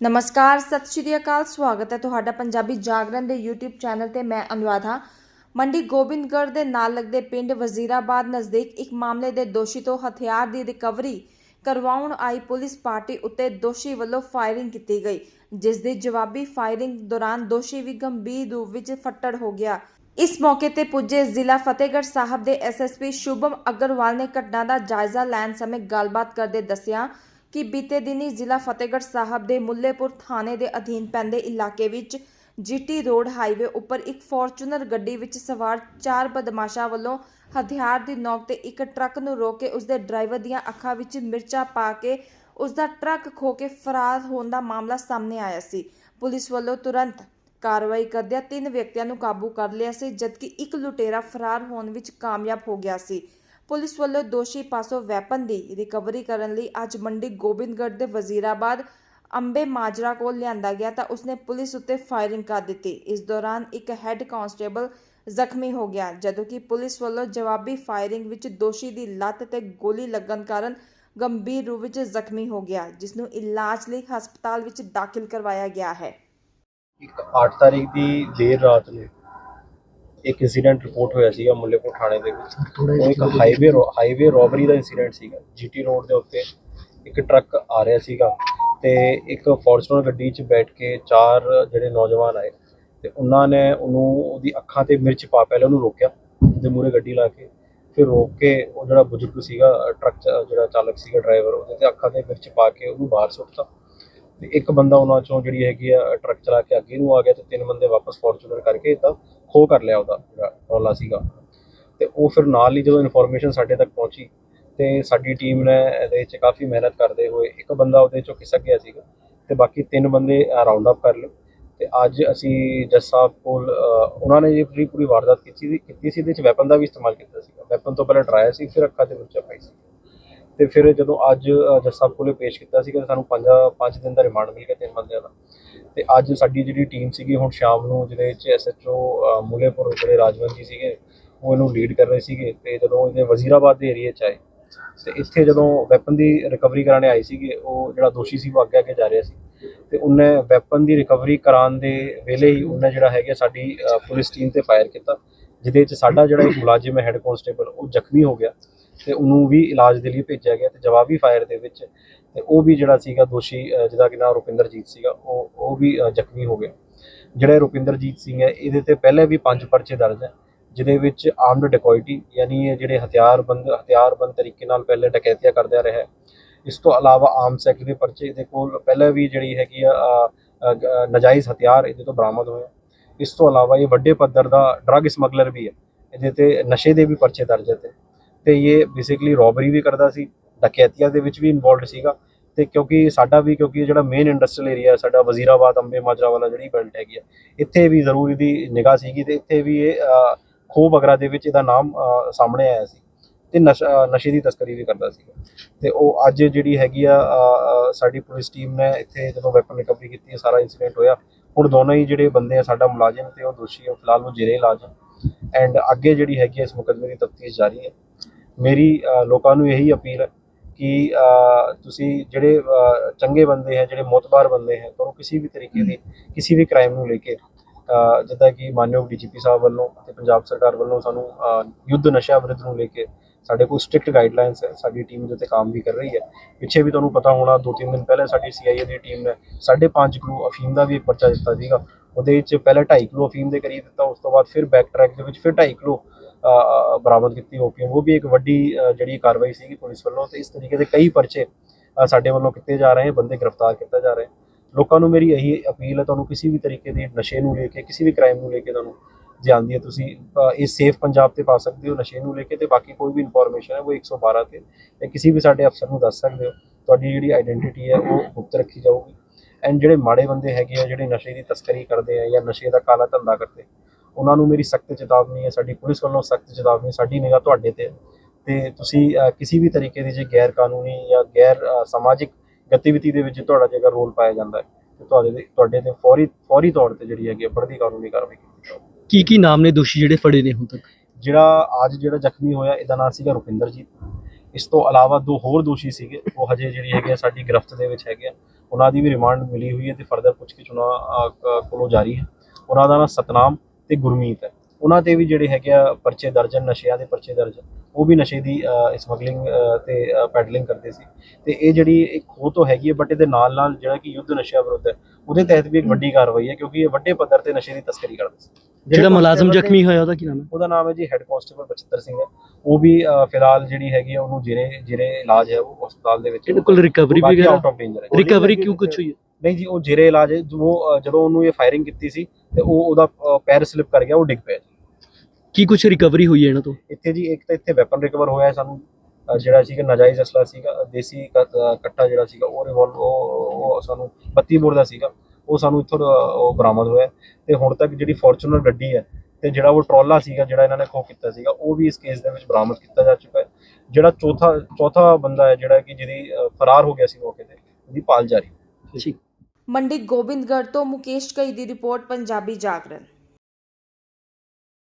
ਨਮਸਕਾਰ, ਸਤਿ ਸ਼੍ਰੀ ਅਕਾਲ, ਸਵਾਗਤ ਹੈ ਤੁਹਾਡਾ ਪੰਜਾਬੀ ਜਾਗਰਣ ਦੇ YouTube ਚੈਨਲ ਤੇ ਮੈਂ ਅਨੁਰਾਧ। ਹਾਂ ਮੰਡੀ ਗੋਬਿੰਦਗੜ੍ਹ ਦੇ ਨਾਲ ਲੱਗਦੇ ਪਿੰਡ ਵਜ਼ੀਰਾਬਾਦ ਨਜ਼ਦੀਕ ਇੱਕ ਮਾਮਲੇ ਦੇ ਦੋਸ਼ੀ ਤੋਂ ਹਥਿਆਰ ਦੀ ਰਿਕਵਰੀ ਕਰਵਾਉਣ ਆਈ ਪੁਲਿਸ ਪਾਰਟੀ ਉੱਤੇ ਦੋਸ਼ੀ ਵੱਲੋਂ ਫਾਇਰਿੰਗ ਕੀਤੀ ਗਈ, ਜਿਸ ਦੀ ਜਵਾਬੀ ਫਾਇਰਿੰਗ ਦੌਰਾਨ ਦੋਸ਼ੀ ਵੀ ਗੰਭੀਰ ਰੂਪ ਵਿੱਚ ਫੱਟੜ ਹੋ ਗਿਆ। ਇਸ ਮੌਕੇ ਤੇ ਪੁੱਜੇ ਜ਼ਿਲ੍ਹਾ ਫਤਿਹਗੜ੍ਹ ਸਾਹਿਬ ਦੇ ਐਸਐਸਪੀ ਸ਼ੁਭਮ ਅਗਰਵਾਲ ਨੇ ਘਟਨਾ ਦਾ ਜਾਇਜ਼ਾ ਲੈਣ ਸਮੇਂ ਗੱਲਬਾਤ ਕਰਦੇ ਦੱਸਿਆ ਕਿ ਬੀਤੇ ਦਿਨੀ ਜ਼ਿਲ੍ਹਾ ਫਤਿਹਗੜ੍ਹ ਸਾਹਿਬ ਦੇ ਮੁੱਲੇਪੁਰ ਥਾਣੇ ਦੇ ਅਧੀਨ ਪੈਂਦੇ ਇਲਾਕੇ ਵਿੱਚ ਜੀਟੀ ਰੋਡ ਹਾਈਵੇ ਉੱਪਰ ਇੱਕ ਫੋਰਚੂਨਰ ਗੱਡੀ ਵਿੱਚ ਸਵਾਰ ਚਾਰ ਬਦਮਾਸ਼ਾਂ ਵੱਲੋਂ ਹਥਿਆਰ ਦੀ ਨੋਕ ਤੇ ਇੱਕ ਟਰੱਕ ਨੂੰ ਰੋਕ ਕੇ ਉਸ ਦੇ ਡਰਾਈਵਰ ਦੀਆਂ ਅੱਖਾਂ ਵਿੱਚ ਮਿਰਚਾਂ ਪਾ ਕੇ ਉਸ ਦਾ ਟਰੱਕ ਖੋ ਕੇ ਫਰਾਰ ਹੋਣ ਦਾ ਮਾਮਲਾ ਸਾਹਮਣੇ ਆਇਆ ਸੀ। ਪੁਲਿਸ ਵੱਲੋਂ ਤੁਰੰਤ ਕਾਰਵਾਈ ਕਰਦਿਆਂ ਤਿੰਨ ਵਿਅਕਤੀਆਂ ਨੂੰ ਕਾਬੂ ਕਰ ਲਿਆ ਸੀ, ਜਦਕਿ ਇੱਕ ਲੁਟੇਰਾ ਫਰਾਰ ਹੋਣ ਵਿੱਚ ਕਾਮਯਾਬ ਹੋ ਗਿਆ ਸੀ। ਪੁਲਿਸ ਵੱਲੋਂ ਦੋਸ਼ੀ ਪਾਸੋਂ ਵੈਪਨ ਦੀ ਰਿਕਵਰੀ ਕਰਨ ਲਈ ਅੱਜ ਮੰਡੀ ਗੋਬਿੰਦਗੜ੍ਹ ਦੇ ਵਜ਼ੀਰਾਬਾਦ ਅੰਬੇ ਮਾਜਰਾ ਕੋਲ ਲਿਆਂਦਾ ਗਿਆ ਤਾਂ ਉਸਨੇ ਪੁਲਿਸ ਉੱਤੇ ਫਾਇਰਿੰਗ ਕਰ ਦਿੱਤੀ। ਇਸ ਦੌਰਾਨ ਇੱਕ ਹੈੱਡ ਕਾਂਸਟੇਬਲ ਜ਼ਖਮੀ ਹੋ ਗਿਆ ਜਦੋਂ ਕਿ ਪੁਲਿਸ ਵੱਲੋਂ ਜਵਾਬੀ ਫਾਇਰਿੰਗ ਵਿੱਚ ਦੋਸ਼ੀ ਦੀ ਲੱਤ ਤੇ ਗੋਲੀ ਲੱਗਣ ਕਾਰਨ ਗੰਭੀਰ ਰੂਪ ਵਿੱਚ ਜ਼ਖਮੀ ਹੋ ਗਿਆ ਜਿਸ ਨੂੰ ਇਲਾਜ ਲਈ ਹਸਪਤਾਲ ਵਿੱਚ ਦਾਖਲ ਕਰਵਾਇਆ ਗਿਆ ਹੈ। ਇੱਕ 8 ਤਾਰੀਖ ਦੀ ਦੇਰ ਰਾਤ ਨੂੰ ਇੱਕ ਇਨਸੀਡੈਂਟ ਰਿਪੋਰਟ ਹੋਇਆ ਸੀਗਾ ਮੁੱਲੇਪੁਰ ਥਾਣੇ ਦੇ ਵਿੱਚ। ਉਹ ਇੱਕ ਹਾਈਵੇ ਹਾਈਵੇ ਰੋਬਰੀ ਦਾ ਇਨਸੀਡੈਂਟ ਸੀਗਾ। ਜੀਟੀ ਰੋਡ ਦੇ ਉੱਤੇ ਇੱਕ ਟਰੱਕ ਆ ਰਿਹਾ ਸੀਗਾ ਤੇ ਇੱਕ ਫੋਰਚੂਨਰ ਗੱਡੀ 'ਚ ਬੈਠ ਕੇ ਚਾਰ ਜਿਹੜੇ ਨੌਜਵਾਨ ਆਏ ਤੇ ਉਹਨਾਂ ਨੇ ਉਹਨੂੰ ਉਹਦੀ ਅੱਖਾਂ ਤੇ ਮਿਰਚ ਪਾ ਪਹਿਲੇ ਉਹਨੂੰ ਰੋਕਿਆ ਉਹਦੇ ਮੂਹਰੇ ਗੱਡੀ ਲਾ ਕੇ। ਫਿਰ ਰੋਕ ਕੇ ਉਹ ਜਿਹੜਾ ਬਜ਼ੁਰਗ ਸੀਗਾ ਟਰੱਕ ਜਿਹੜਾ ਚਾਲਕ ਸੀਗਾ ਡਰਾਈਵਰ ਉਹਦੇ ਤੇ ਅੱਖਾਂ ਤੇ ਮਿਰਚ ਪਾ ਕੇ ਉਹਨੂੰ ਬਾਹਰ ਸੁੱਟਤਾ। ਤੇ ਇੱਕ ਬੰਦਾ ਉਹਨਾਂ ਚੋਂ ਜਿਹੜੀ ਹੈਗੀ ਆ ਟਰੱਕ ਚਲਾ ਕੇ ਅੱਗੇ ਨੂੰ ਆ ਗਿਆ ਤੇ ਤਿੰਨ ਬੰਦੇ ਵਾਪਸ ਫੋਰਚੂਨਰ ਕਰਕੇ ਤਾਂ ਖੋ ਕਰ ਲਿਆ ਉਹਦਾ, ਜਿਹੜਾ ਰੌਲਾ ਸੀਗਾ। ਤੇ ਉਹ ਫਿਰ ਨਾਲ ਹੀ ਜਦੋਂ ਇਨਫੋਰਮੇਸ਼ਨ ਸਾਡੇ ਤੱਕ ਪਹੁੰਚੀ, ਤੇ ਸਾਡੀ ਟੀਮ ਨੇ ਇਹਦੇ ਵਿੱਚ ਕਾਫੀ ਮਿਹਨਤ ਕਰਦੇ ਹੋਏ ਇੱਕ ਬੰਦਾ ਉਹਦੇ ਚੋਂ ਖਿਸਕ ਗਿਆ ਸੀਗਾ, ਤੇ ਬਾਕੀ ਤਿੰਨ ਬੰਦੇ ਰਾਉਂਡ ਅਪ ਕਰ ਲਏ। ਤੇ ਅੱਜ ਅਸੀਂ ਜੱਜ ਸਾਹਿਬ ਕੋਲ ਉਹਨਾਂ ਨੇ ਇਹ ਪੂਰੀ ਪੂਰੀ ਵਾਰਦਾਤ ਕੀਤੀ ਸੀ ਕੀਤੀ ਸੀ, ਇਹਦੇ ਵਿੱਚ ਵੈਪਨ ਦਾ ਵੀ ਇਸਤੇਮਾਲ ਕੀਤਾ ਸੀਗਾ। ਵੈਪਨ ਤੋਂ ਪਹਿਲਾਂ ਡਰਾਇਆ ਸੀ, ਫਿਰ ਅੱਖਾਂ ਤੇ ਬੱਚਾ ਪਾਈ ਸੀ। ਤੇ ਫਿਰ ਜਦੋਂ ਅੱਜ ਜੱਜ ਸਾਹਿਬ ਕੋਲੇ ਪੇਸ਼ ਕੀਤਾ ਸੀਗਾ ਸਾਨੂੰ ਪੰਜ ਪੰਜ ਦਿਨ ਦਾ ਰਿਮਾਂਡ ਮਿਲ ਗਿਆ ਤਿੰਨ ਬੰਦਿਆਂ ਦਾ। ਤੇ ਅੱਜ ਸਾਡੀ ਜਿਹੜੀ ਟੀਮ ਸੀਗੀ, ਹੁਣ ਸ਼ਾਮ ਨੂੰ ਜਿਹਦੇ ਵਿੱਚ ਐਸਐਚਓ ਮੂਲੇਪੁਰ ਜਿਹੜੇ ਰਾਜਵੰਤ ਜੀ ਸੀਗੇ, ਉਹ ਇਹਨੂੰ ਲੀਡ ਕਰ ਰਹੇ ਸੀਗੇ ਤੇ ਜਦੋਂ ਇਹਦੇ ਵਜ਼ੀਰਾਬਾਦ ਦੇ ਏਰੀਆ 'ਚ ਆਏ, ਤੇ ਇੱਥੇ ਜਦੋਂ ਵੈਪਨ ਦੀ ਰਿਕਵਰੀ ਕਰਾਣੇ ਆਏ ਸੀਗੇ, ਉਹ ਜਿਹੜਾ ਦੋਸ਼ੀ ਸੀ, ਉਹ ਅੱਗੇ ਅੱਗੇ ਜਾ ਰਿਹਾ ਸੀ। ਤੇ ਉਹਨੇ ਵੈਪਨ ਦੀ ਰਿਕਵਰੀ ਕਰਾਉਣ ਦੇ ਵੇਲੇ ਹੀ ਉਹਨੇ ਜਿਹੜਾ ਹੈਗਾ ਸਾਡੀ ਪੁਲਿਸ ਟੀਮ ਤੇ ਫਾਇਰ ਕੀਤਾ, ਜਿਹਦੇ ਵਿੱਚ ਸਾਡਾ ਜਿਹੜਾ ਇੱਕ ਮੁਲਾਜ਼ਮ ਹੈ ਹੈੱਡ ਕਾਂਸਟੇਬਲ ਉਹ ਜ਼ਖਮੀ ਹੋ ਗਿਆ। ਤੇ ਉਹਨੂੰ ਵੀ ਇਲਾਜ ਦੇ ਲਈ ਭੇਜਿਆ ਗਿਆ ਤੇ ਜਵਾਬੀ ਫਾਇਰ ਦੇ ਵਿੱਚ ਤੇ ਉਹ ਵੀ ਜਿਹੜਾ ਸੀਗਾ ਦੋਸ਼ੀ ਜਿਹਦਾ ਕਿ ਨਾਮ ਰੁਪਿੰਦਰਜੀਤ ਸੀਗਾ ਉਹ ਉਹ ਵੀ ਜ਼ਖਮੀ ਹੋ ਗਿਆ। ਜਿਹੜਾ ਰੁਪਿੰਦਰਜੀਤ ਸਿੰਘ ਹੈ ਇਹਦੇ ਤੇ ਪਹਿਲੇ ਵੀ ਪੰਜ ਪਰਚੇ ਦਰਜ ਹੈ ਜਿਹਦੇ ਵਿੱਚ ਆਰਮਡ ਡਕੋਇਟੀ ਯਾਨੀ ਇਹ ਜਿਹੜੇ ਹਥਿਆਰਬੰਦ ਹਥਿਆਰਬੰਦ ਤਰੀਕੇ ਨਾਲ ਪਹਿਲੇ ਡਕੈਤੀਆਂ ਕਰਦਾ ਰਿਹਾ ਇਸ ਤੋਂ ਇਲਾਵਾ ਆਮ ਸੈਕਟ ਦੇ ਪਰਚੇ ਇਹਦੇ ਕੋਲ ਪਹਿਲਾਂ ਵੀ ਜਿਹੜੀ ਹੈਗੀ ਆ ਅ, ਨਾਜਾਇਜ਼ ਹਥਿਆਰ ਇਹਦੇ ਤੋਂ ਬਰਾਮਦ ਹੋਏ ਇਸ ਤੋਂ ਇਲਾਵਾ ਇਹ ਵੱਡੇ ਪੱਧਰ ਦਾ ਡਰੱਗ ਸਮਗਲਰ ਵੀ ਹੈ ਇਹਦੇ ਤੇ ਨਸ਼ੇ ਦੇ ਵੀ ਪਰਚੇ ਦਰਜ ਹੈ ਤੇ ਇਹ ਬੇਸਿਕਲੀ ਰੋਬਰੀ ਵੀ ਕਰਦਾ ਸੀ ਡਕੈਤੀਆਂ ਦੇ ਵਿੱਚ ਵੀ ਇਨਵੋਲਡ ਸੀਗਾ ਤੇ ਕਿਉਂਕਿ ਸਾਡਾ ਵੀ ਕਿਉਂਕਿ ਜਿਹੜਾ ਮੇਨ ਇੰਡਸਟਰੀਅਲ ਏਰੀਆ ਹੈ ਸਾਡਾ ਵਜ਼ੀਰਾਬਾਦ ਅੰਬੇ ਮਾਜਰਾ ਵਾਲਾ ਜਿਹੜੀ ਬੈਲਟ ਹੈਗੀ ਆ ਇੱਥੇ ਵੀ ਜ਼ਰੂਰ ਇਹਦੀ ਨਿਗਾਹ ਸੀਗੀ ਤੇ ਇੱਥੇ ਵੀ ਇਹ ਅ, ਖੂਹ ਵਗੈਰਾ ਦੇ ਵਿੱਚ ਇਹਦਾ ਨਾਮ ਸਾਹਮਣੇ ਆਇਆ ਸੀ ਤੇ ਨਸ਼ਾ ਨਸ਼ੇ ਦੀ ਤਸਕਰੀ ਵੀ ਕਰਦਾ ਸੀਗਾ ਤੇ ਉਹ ਅੱਜ ਜਿਹੜੀ ਹੈਗੀ ਆ ਸਾਡੀ ਪੁਲਿਸ ਟੀਮ ਨੇ ਇੱਥੇ ਜਦੋਂ ਵੈਪਨ ਰਿਕਵਰੀ ਕੀਤੀ ਹੈ ਸਾਰਾ ਇਨਸੀਡੈਂਟ ਹੋਇਆ ਹੁਣ ਦੋਨੋਂ ਹੀ ਜਿਹੜੇ ਬੰਦੇ ਆ ਸਾਡਾ ਮੁਲਾਜ਼ਮ ਤੇ ਉਹ ਦੋਸ਼ੀ ਆ ਫਿਲਹਾਲ ਉਹ ਜੇਰੇ ਇਲਾਜ ਐਂਡ ਅੱਗੇ ਜਿਹੜੀ ਹੈਗੀ ਹੈ ਇਸ ਮੁਕੱਦਮੇ ਦੀ ਤਫਤੀਸ਼ ਜਾਰੀ ਹੈ। ਮੇਰੀ ਲੋਕਾਂ ਨੂੰ ਇਹੀ ਅਪੀਲ ਹੈ ਕਿ ਤੁਸੀਂ ਜਿਹੜੇ ਚੰਗੇ ਬੰਦੇ ਹੈ, ਜਿਹੜੇ ਮੋਤਬਾਰ ਬੰਦੇ ਹੈ, ਤੁਹਾਨੂੰ ਕਿਸੇ ਵੀ ਤਰੀਕੇ ਦੀ, ਕਿਸੇ ਵੀ ਕ੍ਰਾਈਮ ਨੂੰ ਲੈ ਕੇ ਜਿੱਦਾਂ ਕਿ ਮਾਨਯੋਗ ਡੀਜੀਪੀ ਸਾਹਿਬ ਵੱਲੋਂ ਤੇ ਪੰਜਾਬ ਸਰਕਾਰ ਵੱਲੋਂ ਸਾਨੂੰ ਯੁੱਧ ਨਸ਼ਾ ਵਿਰੁੱਧ ਨੂੰ ਲੈ ਕੇ ਸਾਡੇ ਕੋਲ ਸਟ੍ਰਿਕਟ ਗਾਈਡਲਾਈਨਸ ਹੈ, ਸਾਡੀ ਟੀਮ ਦੇ ਤੇ ਕੰਮ ਵੀ ਕਰ ਰਹੀ ਹੈ। ਪਿੱਛੇ ਵੀ ਤੁਹਾਨੂੰ ਪਤਾ ਹੋਣਾ ਦੋ ਤਿੰਨ ਦਿਨ ਪਹਿਲੇ ਸਾਡੀ ਸੀਆਈਏ ਦੀ ਟੀਮ ਨੇ 5.5 ਕਿਲੋ ਅਫੀਮ ਦਾ ਵੀ ਪਰਚਾ ਦਿੱਤਾ ਸੀਗਾ। ਉਹਦੇ ਵਿੱਚ ਪਹਿਲਾਂ 2.5 ਕਿਲੋ ਅਫੀਮ ਦੇ ਕਰੀਬ ਦਿੱਤਾ, ਉਸ ਤੋਂ ਬਾਅਦ ਫਿਰ ਬੈਕ ਟਰੈਕ ਦੇ ਵਿੱਚ ਫਿਰ 2.5 ਕਿਲੋ ਬਰਾਮਦ ਕੀਤੀ ਓਪੀਐਮ, ਉਹ ਵੀ ਇੱਕ ਵੱਡੀ ਜਿਹੜੀ ਕਾਰਵਾਈ ਸੀਗੀ ਪੁਲਿਸ ਵੱਲੋਂ ਤੇ ਇਸ ਤਰੀਕੇ ਦੇ ਕਈ ਪਰਚੇ ਸਾਡੇ ਵੱਲੋਂ ਕੀਤੇ ਜਾ ਰਹੇ, ਬੰਦੇ ਗ੍ਰਿਫਤਾਰ ਕੀਤਾ ਜਾ ਰਹੇ। ਲੋਕਾਂ ਨੂੰ ਮੇਰੀ ਇਹੀ ਅਪੀਲ ਹੈ, ਤੁਹਾਨੂੰ ਕਿਸੇ ਵੀ ਤਰੀਕੇ ਦੇ ਨਸ਼ੇ ਨੂੰ ਲੈ ਕੇ, ਕਿਸੇ ਵੀ ਕ੍ਰਾਈਮ ਨੂੰ ਲੈ ਕੇ ਤੁਹਾਨੂੰ ਜੇ ਆਉਂਦੀ ਹੈ ਤੁਸੀਂ ਇਹ ਸੇਫ ਪੰਜਾਬ ਤੇ ਪਾ ਸਕਦੇ ਹੋ, ਨਸ਼ੇ ਨੂੰ ਲੈ ਕੇ ਤੇ ਬਾਕੀ ਕੋਈ ਵੀ ਇਨਫੋਰਮੇਸ਼ਨ ਹੈ, ਉਹ 112 ਤੇ ਤੇ ਕਿਸੇ ਵੀ ਸਾਡੇ ਅਫਸਰ ਨੂੰ ਦੱਸ ਸਕਦੇ ਹੋ। ਤੁਹਾਡੀ ਜਿਹੜੀ ਆਇਡੈਂਟੀਟੀ ਹੈ, ਉਹ ਗੁਪਤ ਰੱਖੀ ਜਾਊਗੀ। ਐਂਡ ਜਿਹੜੇ ਮਾੜੇ ਬੰਦੇ ਹੈਗੇ ਆ, ਜਿਹੜੇ ਨਸ਼ੇ ਦੀ ਤਸਕਰੀ ਕਰਦੇ ਆ ਜਾਂ ਨਸ਼ੇ ਦਾ ਕਾਲਾ ਧੰਦਾ ਕਰਦੇ ਉਹਨਾਂ ਨੂੰ ਮੇਰੀ ਸਖਤ ਚੇਤਾਵਨੀ ਹੈ ਸਾਡੀ ਪੁਲਿਸ ਵੱਲੋਂ ਸਖਤ ਚੇਤਾਵਨੀ ਸਾਡੀ ਨਿਗਾਹ ਤੁਹਾਡੇ ਤੇ ਤੇ ਤੁਸੀਂ ਕਿਸੇ ਵੀ ਤਰੀਕੇ ਦੀ ਜੇ ਗੈਰ ਕਾਨੂੰਨੀ ਜਾਂ ਗੈਰ ਸਮਾਜਿਕ ਗਤੀਵਿਧੀ ਦੇ ਵਿੱਚ ਤੁਹਾਡਾ ਜੇਕਰ ਰੋਲ ਪਾਇਆ ਜਾਂਦਾ ਹੈ ਤੇ ਤੁਹਾਡੇ ਤੇ ਤੁਹਾਡੇ ਤੇ ਫੌਰੀ ਫੌਰੀ ਤੌਰ ਤੇ ਜਿਹੜੀ ਹੈਗੀ ਬੜਦੀ ਕਾਨੂੰਨੀ ਕਾਰਵਾਈ ਕੀਤੀ ਜਾਊਗੀ। ਕੀ ਕੀ ਨਾਮ ਨੇ ਦੋਸ਼ੀ ਜਿਹੜੇ ਫੜੇ ਨੇ ਹੁਣ ਤੱਕ? ਜਿਹੜਾ ਅੱਜ ਜਿਹੜਾ ਜ਼ਖਮੀ ਹੋਇਆ ਇਹਦਾ ਨਾਮ ਸੀਗਾ ਰੁਪਿੰਦਰਜੀਤ। ਇਸ ਤੋਂ ਇਲਾਵਾ ਦੋ ਹੋਰ ਦੋਸ਼ੀ ਸੀਗੇ ਉਹ ਹਜੇ ਜਿਹੜੀ ਹੈਗੇ ਸਾਡੀ ਗ੍ਰਿਫਤ ਦੇ ਵਿੱਚ ਹੈਗੇ ਉਹਨਾਂ ਦੀ ਵੀ ਰਿਮਾਂਡ ਮਿਲੀ ਹੋਈ ਹੈ ਤੇ ਫਰਦਰ ਪੁੱਛਗਿੱਛ ਉਹਨਾਂ ਕੋਲੋਂ ਜਾਰੀ ਹੈ। ਉਹਨਾਂ ਦਾ ਨਾਮ ਸਤਨਾਮ ਤੇ ਗੁਰਮੀਤ ਹੈ। ਉਹਨਾਂ ਤੇ ਵੀ ਜਿਹੜੇ ਹੈਗੇ ਆ ਪਰਚੇ ਦਰਜ ਹਨ, ਨਸ਼ਿਆਂ ਦੇ ਪਰਚੇ ਦਰਜ। ਉਹ ਵੀ ਨਸ਼ੇ ਦੀ ਸਮਗਲਿੰਗ ਤੇ ਪੈਡਲਿੰਗ ਕਰਦੇ ਸੀ। ਤੇ ਇਹ ਜਿਹੜੀ ਇੱਕ ਖੋਹ ਤੋਂ ਹੈਗੀ ਹੈ ਬਟ ਇਹਦੇ ਨਾਲ ਨਾਲ ਜਿਹੜਾ ਕਿ ਯੁੱਧ ਨਸ਼ਿਆਂ ਵਿਰੁੱਧ ਹੈ ਉਹਦੇ ਤਹਿਤ ਵੀ ਇੱਕ ਵੱਡੀ ਕਾਰਵਾਈ ਹੈ ਕਿਉਂਕਿ ਇਹ ਵੱਡੇ ਪੱਧਰ ਤੇ ਨਸ਼ੇ ਦੀ ਤਸਕਰੀ ਕਰਦੇ ਸੀ। ਜਿਹੜਾ ਮੁਲਾਜ਼ਮ ਜ਼ਖਮੀ ਹੋਇਆ ਉਹਦਾ ਕੀ ਨਾਮ ਹੈ? ਉਹਦਾ ਨਾਮ ਹੈ ਜੀ ਹੈੱਡ ਕਾਂਸਟੇਬਲ ਬਚਿੱਤਰ ਸਿੰਘ। ਹੈ ਉਹ ਵੀ ਅਹ, ਫਿਲਹਾਲ ਜਿਹੜੀ ਹੈਗੀ ਹੈ ਉਹਨੂੰ ਜਿਹੜੇ ਜਿਹੜੇ ਇਲਾਜ ਹੈ ਉਹ ਹਸਪਤਾਲ ਦੇ ਵਿੱਚ ਇਹਦੇ ਕੋਲ ਰਿਕਵਰੀ ਬਾਕੀ ਵਗੈਰਾ? ਆਊਟ ਆਫ ਡੇਂਜਰ ਹੈ। ਰਿਕਵਰੀ ਕਿਉਂ ਕੁਝ ਹੋਈ ਹੈ? ਨਹੀਂ ਜੀ ਉਹ ਜਿਹੜੇ ਇਲਾਜ ਹੈ, ਜੋ ਉਹ, ਅਹ, ਜਦੋਂ ਉਹਨੂੰ ਇਹ ਫਾਇਰਿੰਗ ਕੀਤੀ ਸੀ ਤੇ ਉਹ ਉਹਦਾ ਅਹ, ਪੈਰ ਸਲਿਪ ਕਰ ਗਿਆ ਉਹ ਡਿੱਗ ਪਿਆ ਜੀ। ਕੀ ਕੁਝ ਰਿਕਵਰੀ ਹੋਈ ਹੈ ਇਹਨਾਂ ਤੋਂ? ਇੱਥੇ ਜੀ ਇੱਕ ਤਾਂ ਇੱਥੇ ਵੈਪਨ ਰਿਕਵਰ ਹੋਇਆ ਹੈ ਸਾਨੂੰ ਅਹ, ਜਿਹੜਾ ਸੀਗਾ ਨਾਜਾਇਜ਼ ਅਸਲਾ ਸੀਗਾ ਦੇਸੀ ਕ- ਅਹ, ਕੱਟਾ ਜਿਹੜਾ ਸੀਗਾ ਉਹ ਰਿਵੋਲਵ ਉਹ ਉਹ ਸਾਨੂੰ 32 ਬੋਰ ਦਾ ਸੀਗਾ। ਉਹ ਸਾਨੂੰ ਇੱਥੋਂ ਦਾ ਉਹ ਬਰਾਮਦ ਹੋਇਆ ਤੇ ਹੁਣ ਤੱਕ ਜਿਹੜੀ ਫੋਰਚੂਨਰ ਗੱਡੀ ਹੈ ਤੇ ਜਿਹੜਾ ਉਹ ਟਰਾਲਾ ਸੀਗਾ, ਜਿਹੜਾ ਇਹਨਾਂ ਨੇ ਖੋਹ ਕੀਤਾ ਸੀਗਾ, ਉਹ ਵੀ ਇਸ ਕੇਸ ਦੇ ਵਿੱਚ ਬਰਾਮਦ ਕੀਤਾ ਜਾ ਚੁੱਕਾ ਹੈ। ਜਿਹੜਾ ਚੌਥਾ ਚੌਥਾ ਬੰਦਾ ਹੈ ਜਿਹੜਾ ਕਿ ਜਿਹਦੀ ਫਰਾਰ ਹੋ ਗਿਆ ਸੀ ਮੌਕੇ ਤੇ, ਉਹਦੀ ਭਾਲ ਜਾਰੀ। ਠੀਕ। ਮੰਡੀ ਗੋਬਿੰਦਗੜ੍ਹ ਤੋਂ ਮੁਕੇਸ਼ ਕਈ ਦੀ ਰਿਪੋਰਟ, ਪੰਜਾਬੀ ਜਾਗਰਣ।